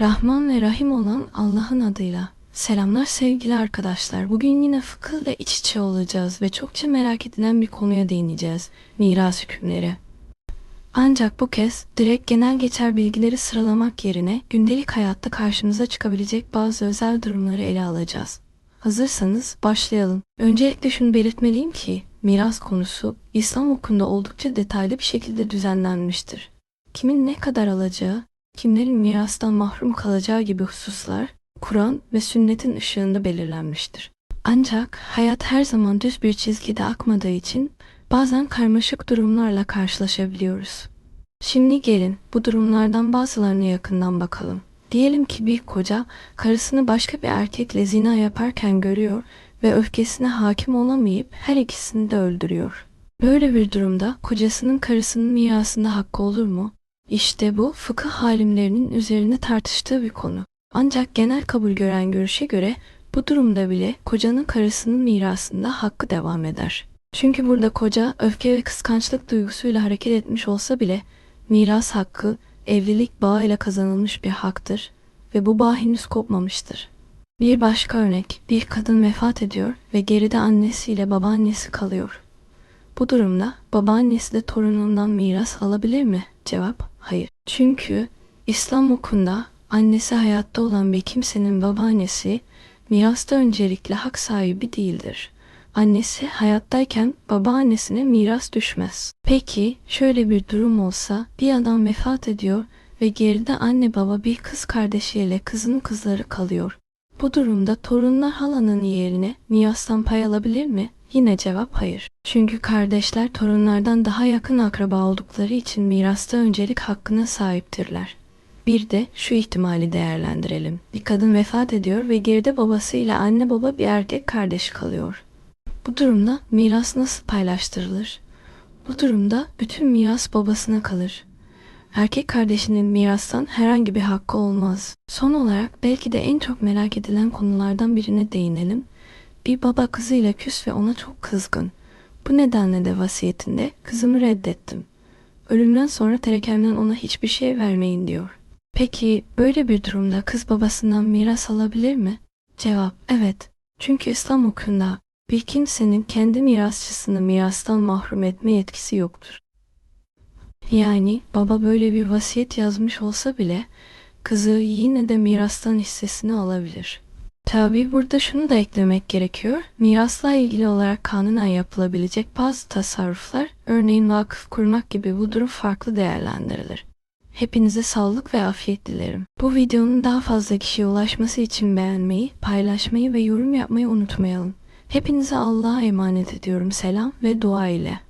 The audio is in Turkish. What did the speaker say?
Rahman ve Rahim olan Allah'ın adıyla. Selamlar sevgili arkadaşlar. Bugün yine fıkıhla iç içe olacağız ve çokça merak edilen bir konuya değineceğiz. Miras hükümleri. Ancak bu kez direkt genel geçer bilgileri sıralamak yerine gündelik hayatta karşımıza çıkabilecek bazı özel durumları ele alacağız. Hazırsanız başlayalım. Öncelikle şunu belirtmeliyim ki miras konusu İslam hukukunda oldukça detaylı bir şekilde düzenlenmiştir. Kimin ne kadar alacağı, kimlerin mirastan mahrum kalacağı gibi hususlar Kur'an ve sünnetin ışığında belirlenmiştir. Ancak hayat her zaman düz bir çizgide akmadığı için bazen karmaşık durumlarla karşılaşabiliyoruz. Şimdi gelin bu durumlardan bazılarına yakından bakalım. Diyelim ki bir koca karısını başka bir erkekle zina yaparken görüyor ve öfkesine hakim olamayıp her ikisini de öldürüyor. Böyle bir durumda kocasının karısının mirasında hakkı olur mu? İşte bu fıkıh halimlerinin üzerine tartıştığı bir konu. Ancak genel kabul gören görüşe göre bu durumda bile kocanın karısının mirasında hakkı devam eder. Çünkü burada koca öfke ve kıskançlık duygusuyla hareket etmiş olsa bile miras hakkı evlilik bağı ile kazanılmış bir haktır ve bu bağ henüz kopmamıştır. Bir başka örnek, bir kadın vefat ediyor ve geride annesiyle babaannesi kalıyor. Bu durumda babaannesi de torunundan miras alabilir mi? Cevap hayır. Çünkü İslam hukukunda annesi hayatta olan bir kimsenin babaannesi mirasta öncelikle hak sahibi değildir. Annesi hayattayken babaannesine miras düşmez. Peki şöyle bir durum olsa bir adam vefat ediyor ve geride anne baba bir kız kardeşiyle kızın kızları kalıyor. Bu durumda torunlar halanın yerine mirastan pay alabilir mi? Yine cevap hayır. Çünkü kardeşler torunlardan daha yakın akraba oldukları için mirasta öncelik hakkına sahiptirler. Bir de şu ihtimali değerlendirelim. Bir kadın vefat ediyor ve geride babasıyla anne baba bir erkek kardeş kalıyor. Bu durumda miras nasıl paylaştırılır? Bu durumda bütün miras babasına kalır. Erkek kardeşinin mirastan herhangi bir hakkı olmaz. Son olarak belki de en çok merak edilen konulardan birine değinelim. Bir baba kızıyla küs ve ona çok kızgın. Bu nedenle de vasiyetinde kızımı reddettim. Ölümden sonra terekemden ona hiçbir şey vermeyin diyor. Peki böyle bir durumda kız babasından miras alabilir mi? Cevap evet. Çünkü İslam hukukunda bir kimsenin kendi mirasçısını mirastan mahrum etme yetkisi yoktur. Yani baba böyle bir vasiyet yazmış olsa bile kızı yine de mirastan hissesini alabilir. Tabi burada şunu da eklemek gerekiyor. Mirasla ilgili olarak kanunen yapılabilecek bazı tasarruflar, örneğin vakıf kurmak gibi bu durum farklı değerlendirilir. Hepinize sağlık ve afiyet dilerim. Bu videonun daha fazla kişiye ulaşması için beğenmeyi, paylaşmayı ve yorum yapmayı unutmayalım. Hepinize Allah'a emanet ediyorum. Selam ve dua ile.